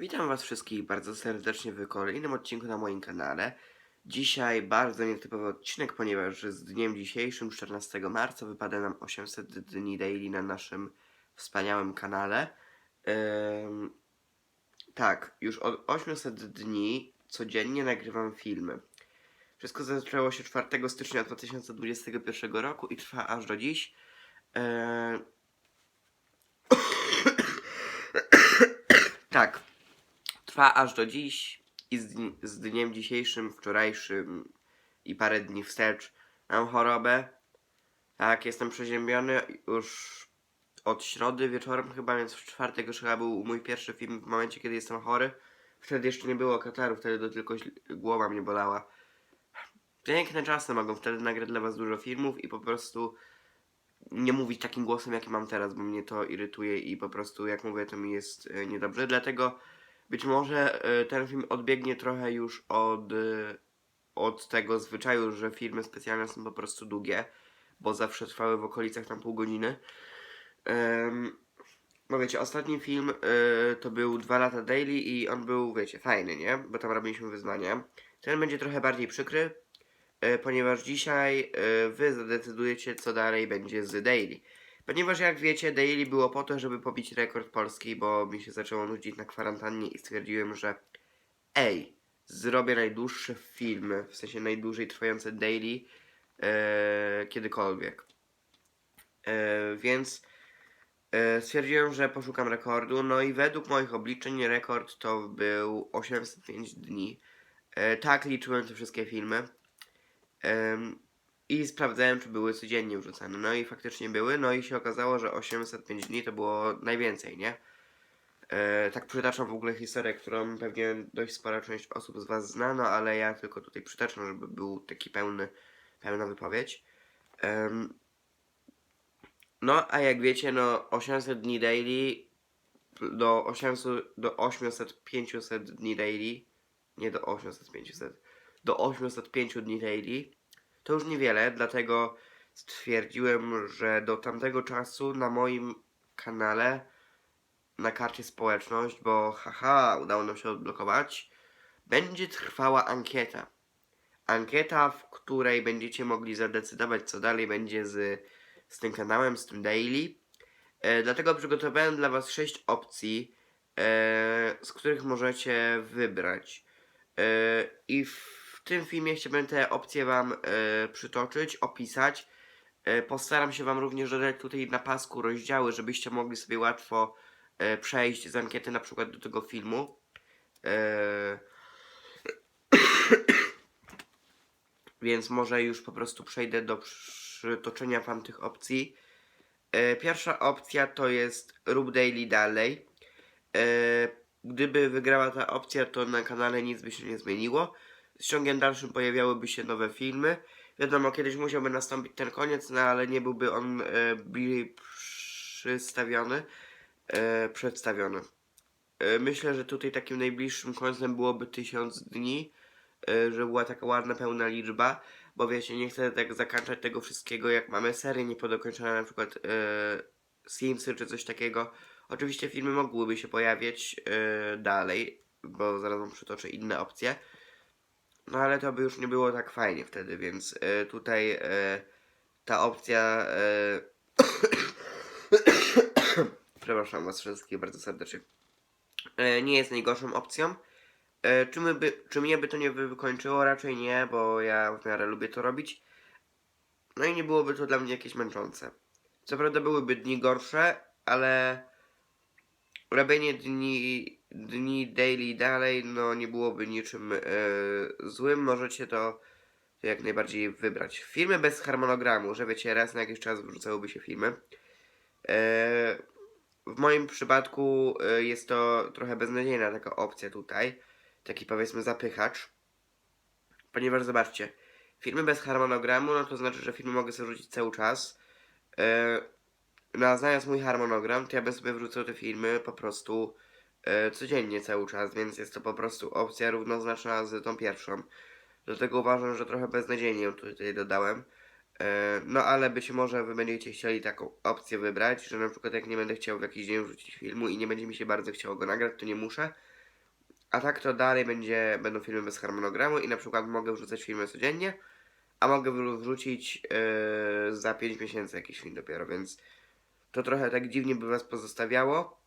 Witam Was wszystkich bardzo serdecznie w kolejnym odcinku na moim kanale. Dzisiaj bardzo nietypowy odcinek, ponieważ z dniem dzisiejszym, 14 marca, wypada nam 800 dni daily na naszym wspaniałym kanale. Em, tak, już od 800 dni codziennie nagrywam filmy. Wszystko zaczęło się 4 stycznia 2021 roku i trwa aż do dziś. Em, tak, trwa aż do dziś i z, z dniem dzisiejszym, wczorajszym i parę dni wstecz mam chorobę. Tak, jestem przeziębiony już od środy wieczorem chyba, więc w czwartek już chyba był mój pierwszy film w momencie, kiedy jestem chory. Wtedy jeszcze nie było kataru, wtedy to tylko głowa mnie bolała. Piękne czasy, mogą wtedy nagrać dla was dużo filmów i po prostu nie mówić takim głosem, jaki mam teraz, bo mnie to irytuje i po prostu, jak mówię, to mi jest e, niedobrze. Dlatego być może e, ten film odbiegnie trochę już od, e, od tego zwyczaju, że filmy specjalne są po prostu długie, bo zawsze trwały w okolicach tam pół godziny. No wiecie, ostatni film e, to był 2 lata daily i on był, wiecie, fajny, nie? Bo tam robiliśmy wyzwania. Ten będzie trochę bardziej przykry, ponieważ dzisiaj wy zadecydujecie, co dalej będzie z daily. Ponieważ jak wiecie, daily było po to, żeby pobić rekord polski, bo mi się zaczęło nudzić na kwarantannie i stwierdziłem, że ej, zrobię najdłuższe filmy, w sensie najdłużej trwające daily e, kiedykolwiek. E, więc e, stwierdziłem, że poszukam rekordu, no i według moich obliczeń rekord to był 805 dni. E, tak liczyłem te wszystkie filmy. Em, I sprawdzałem, czy były codziennie wrzucane. No i faktycznie były. No i się okazało, że 805 dni to było najwięcej, nie? E, tak przytaczam w ogóle historię, którą pewnie dość spora część osób z Was zna, no ale ja tylko tutaj przytaczam, żeby był taki pełny, pełna wypowiedź. No, a jak wiecie, no 800 dni daily do 800, do 800, 500 dni daily, nie do 800, 500, do 805 dni daily, to już niewiele, dlatego stwierdziłem, że do tamtego czasu na moim kanale, na karcie społeczność, bo haha, udało nam się odblokować, będzie trwała ankieta. Ankieta, w której będziecie mogli zadecydować, co dalej będzie z, z tym kanałem, z tym daily. E, dlatego przygotowałem dla Was 6 opcji, e, z których możecie wybrać. E, I w tym filmie chciałbym te opcje Wam e, przytoczyć, opisać. E, postaram się Wam również dodać tutaj na pasku rozdziały, żebyście mogli sobie łatwo e, przejść z ankiety na przykład do tego filmu. Więc może już po prostu przejdę do przytoczenia Wam tych opcji. E, pierwsza opcja to jest rób daily dalej. E, gdyby wygrała ta opcja, to na kanale nic by się nie zmieniło. Z ciągiem dalszym pojawiałyby się nowe filmy. Wiadomo, kiedyś musiałby nastąpić ten koniec, no ale nie byłby on e, bliżej przystawiony, e, przedstawiony. E, myślę, że tutaj takim najbliższym końcem byłoby 1000 dni, e, że była taka ładna, pełna liczba, bo wiecie, nie chcę tak zakończać tego wszystkiego, jak mamy serie niepodokończone, na przykład e, Simsy czy coś takiego. Oczywiście filmy mogłyby się pojawiać e, dalej, bo zaraz wam przytoczę inne opcje. No ale to by już nie było tak fajnie wtedy, więc e, tutaj e, ta opcja. E, Przepraszam Was wszystkich bardzo serdecznie. E, nie jest najgorszą opcją. E, czy, my by, czy mnie by to nie wykończyło? Raczej nie, bo ja w miarę lubię to robić. No i nie byłoby to dla mnie jakieś męczące. Co prawda byłyby dni gorsze, ale robienie dni, dni daily dalej, no nie byłoby niczym e, złym. Możecie to jak najbardziej wybrać. Filmy bez harmonogramu, że wiecie, raz na jakiś czas wrzucałyby się filmy. E, w moim przypadku e, jest to trochę beznadziejna taka opcja tutaj. Taki powiedzmy zapychacz. Ponieważ zobaczcie, filmy bez harmonogramu, no to znaczy, że filmy mogę sobie wrzucić cały czas. No a znając mój harmonogram, to ja bym sobie wrzucał te filmy po prostu codziennie cały czas, więc jest to po prostu opcja równoznaczna z tą pierwszą. Dlatego uważam, że trochę beznadziejnie ją tutaj dodałem. E, No ale być może wy będziecie chcieli taką opcję wybrać, że na przykład jak nie będę chciał w jakiś dzień wrzucić filmu i nie będzie mi się bardzo chciało go nagrać, to nie muszę. A tak to dalej będzie, będą filmy bez harmonogramu i na przykład mogę wrzucać filmy codziennie, a mogę wrzucić yy, za 5 miesięcy jakiś film dopiero, więc to trochę tak dziwnie by was pozostawiało.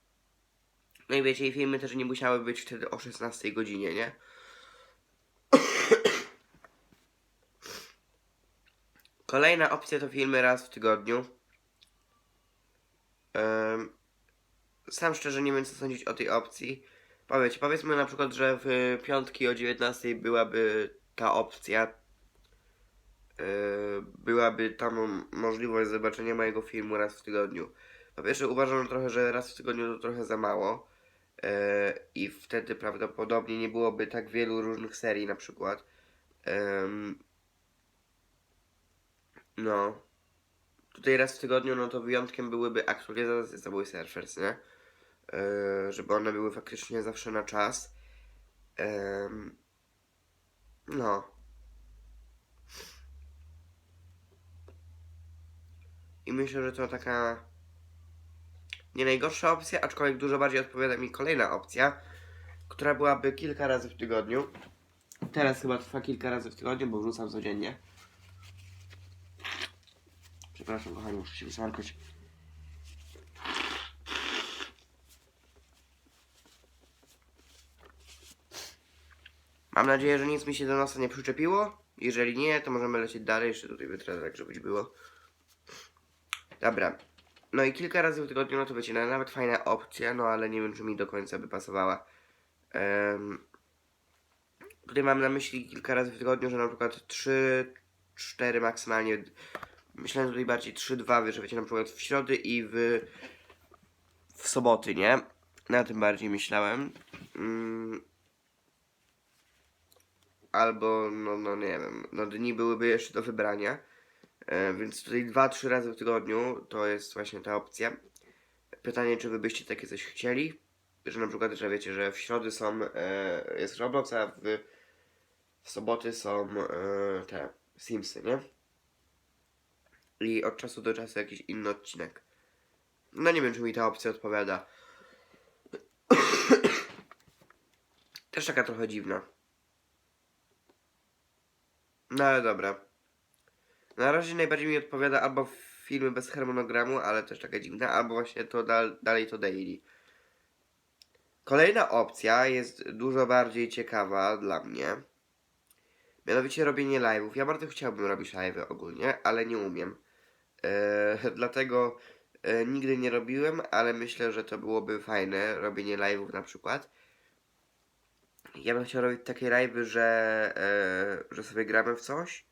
No i wiecie, filmy też nie musiały być wtedy o 16 godzinie, nie? Kolejna opcja to filmy raz w tygodniu. Em, sam szczerze nie wiem co sądzić o tej opcji. Powiecie, powiedzmy na przykład, że w piątki o 19 byłaby ta opcja. Yy, byłaby tam możliwość zobaczenia mojego filmu raz w tygodniu. Po pierwsze uważam trochę, że raz w tygodniu to trochę za mało. Yy, I wtedy prawdopodobnie nie byłoby tak wielu różnych serii na przykład. No. Tutaj raz w tygodniu, no to wyjątkiem byłyby aktualizacje Subway Surfers, nie? Yy, żeby one były faktycznie zawsze na czas. No. I myślę, że to taka nie najgorsza opcja, aczkolwiek dużo bardziej odpowiada mi kolejna opcja, która byłaby kilka razy w tygodniu. Teraz chyba trwa kilka razy w tygodniu, bo wrzucam codziennie. Przepraszam, kochani, muszę się wysmarkać. Mam nadzieję, że nic mi się do nosa nie przyczepiło. Jeżeli nie, to możemy lecieć dalej. Jeszcze tutaj wytrę, tak żeby było. Dobra. No i kilka razy w tygodniu, no to wiecie, no, nawet fajna opcja, no ale nie wiem, czy mi do końca by pasowała. Em, tutaj mam na myśli kilka razy w tygodniu, że na przykład 3, 4 maksymalnie. Myślałem tutaj bardziej 3-2, że wiecie, na przykład w środy i w, w soboty, nie? Na tym bardziej myślałem. Mm, albo, no, no nie wiem, no dni byłyby jeszcze do wybrania. E, więc tutaj 2-3 razy w tygodniu to jest właśnie ta opcja. Pytanie, czy wy byście takie coś chcieli? Że na przykład, że wiecie, że w środy są, e, jest Roblox, a w, w soboty są e, te Simsy, nie? I od czasu do czasu jakiś inny odcinek. No nie wiem, czy mi ta opcja odpowiada. Też taka trochę dziwna. No ale dobra. Na razie najbardziej mi odpowiada albo filmy bez harmonogramu, ale też taka dziwna, albo właśnie to dal, dalej to daily. Kolejna opcja jest dużo bardziej ciekawa dla mnie. Mianowicie robienie live'ów. Ja bardzo chciałbym robić live'y ogólnie, ale nie umiem. Eee, dlatego e, nigdy nie robiłem, ale myślę, że to byłoby fajne, robienie live'ów na przykład. Ja bym chciał robić takie live'y, że, e, że sobie gramy w coś.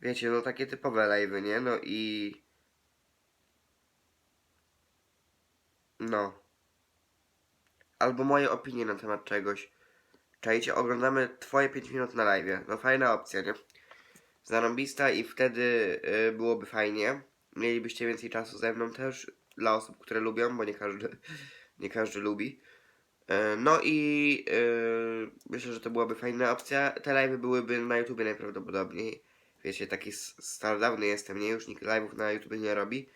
Wiecie, no takie typowe live'y, nie? No i... No. Albo moje opinie na temat czegoś. Czajcie, oglądamy twoje 5 minut na live'ie. No fajna opcja, nie? Zarąbista i wtedy y, byłoby fajnie. Mielibyście więcej czasu ze mną też. Dla osób, które lubią, bo nie każdy, nie każdy lubi. E, No i y, myślę, że to byłaby fajna opcja. Te live'y byłyby na YouTubie najprawdopodobniej. Wiecie, taki starodawny jestem, nie? Już nikt live'ów na YouTubie nie robi.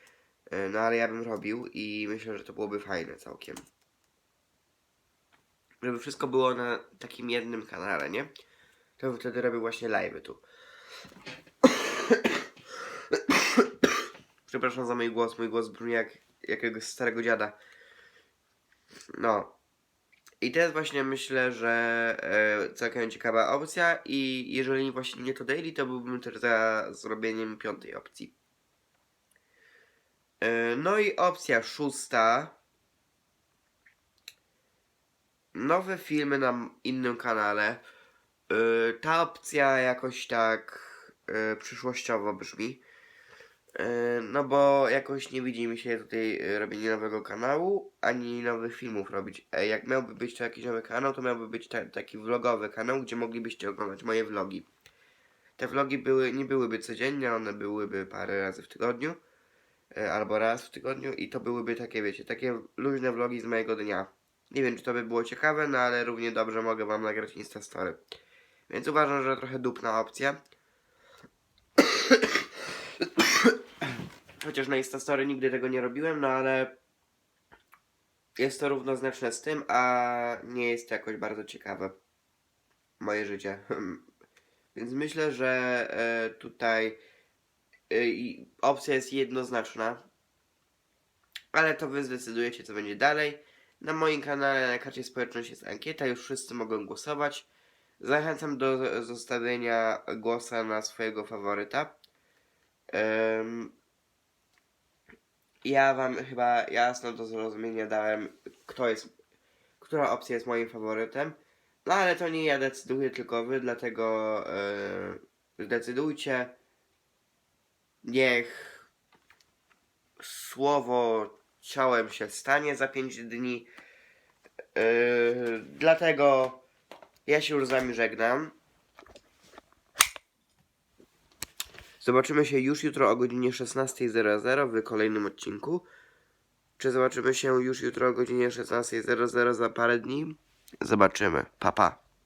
E, No ale ja bym robił i myślę, że to byłoby fajne całkiem. Żeby wszystko było na takim jednym kanale, nie? To bym wtedy robił właśnie live'y tu. Przepraszam za mój głos, mój głos brzmi jak jakiegoś starego dziada. No. I to jest właśnie myślę, że e, całkiem ciekawa opcja i jeżeli właśnie nie to daily, to byłbym też za zrobieniem piątej opcji. E, no i opcja szósta. Nowe filmy na innym kanale. E, ta opcja jakoś tak e, przyszłościowo brzmi. E, No bo jakoś nie widzi mi się tutaj e, robienie nowego kanału, ani nowych filmów robić. E, Jak miałby być to jakiś nowy kanał, to miałby być ta, taki vlogowy kanał, gdzie moglibyście oglądać moje vlogi. Te vlogi były, nie byłyby codziennie, one byłyby parę razy w tygodniu, albo raz w tygodniu i to byłyby takie, wiecie, takie luźne vlogi z mojego dnia. Nie wiem, czy to by było ciekawe, no ale równie dobrze mogę wam nagrać Instastory. Więc uważam, że trochę dupna opcja. Chociaż na Instastory nigdy tego nie robiłem, no ale jest to równoznaczne z tym, a nie jest to jakoś bardzo ciekawe. Moje życie. Więc myślę, że e, tutaj e, opcja jest jednoznaczna. Ale to wy zdecydujecie, co będzie dalej. Na moim kanale na karcie społeczności jest ankieta, już wszyscy mogą głosować. Zachęcam do zostawienia głosa na swojego faworyta. Em, ja wam chyba jasno do zrozumienia dałem, kto jest, która opcja jest moim faworytem. No ale to nie ja decyduję, tylko wy, dlatego e, zdecydujcie. Niech słowo ciałem się stanie za 5 dni. E, dlatego ja się już z wami żegnam. Zobaczymy się już jutro o godzinie 16.00 w kolejnym odcinku. Czy zobaczymy się już jutro o godzinie 16.00 za parę dni? Zobaczymy. Pa, pa.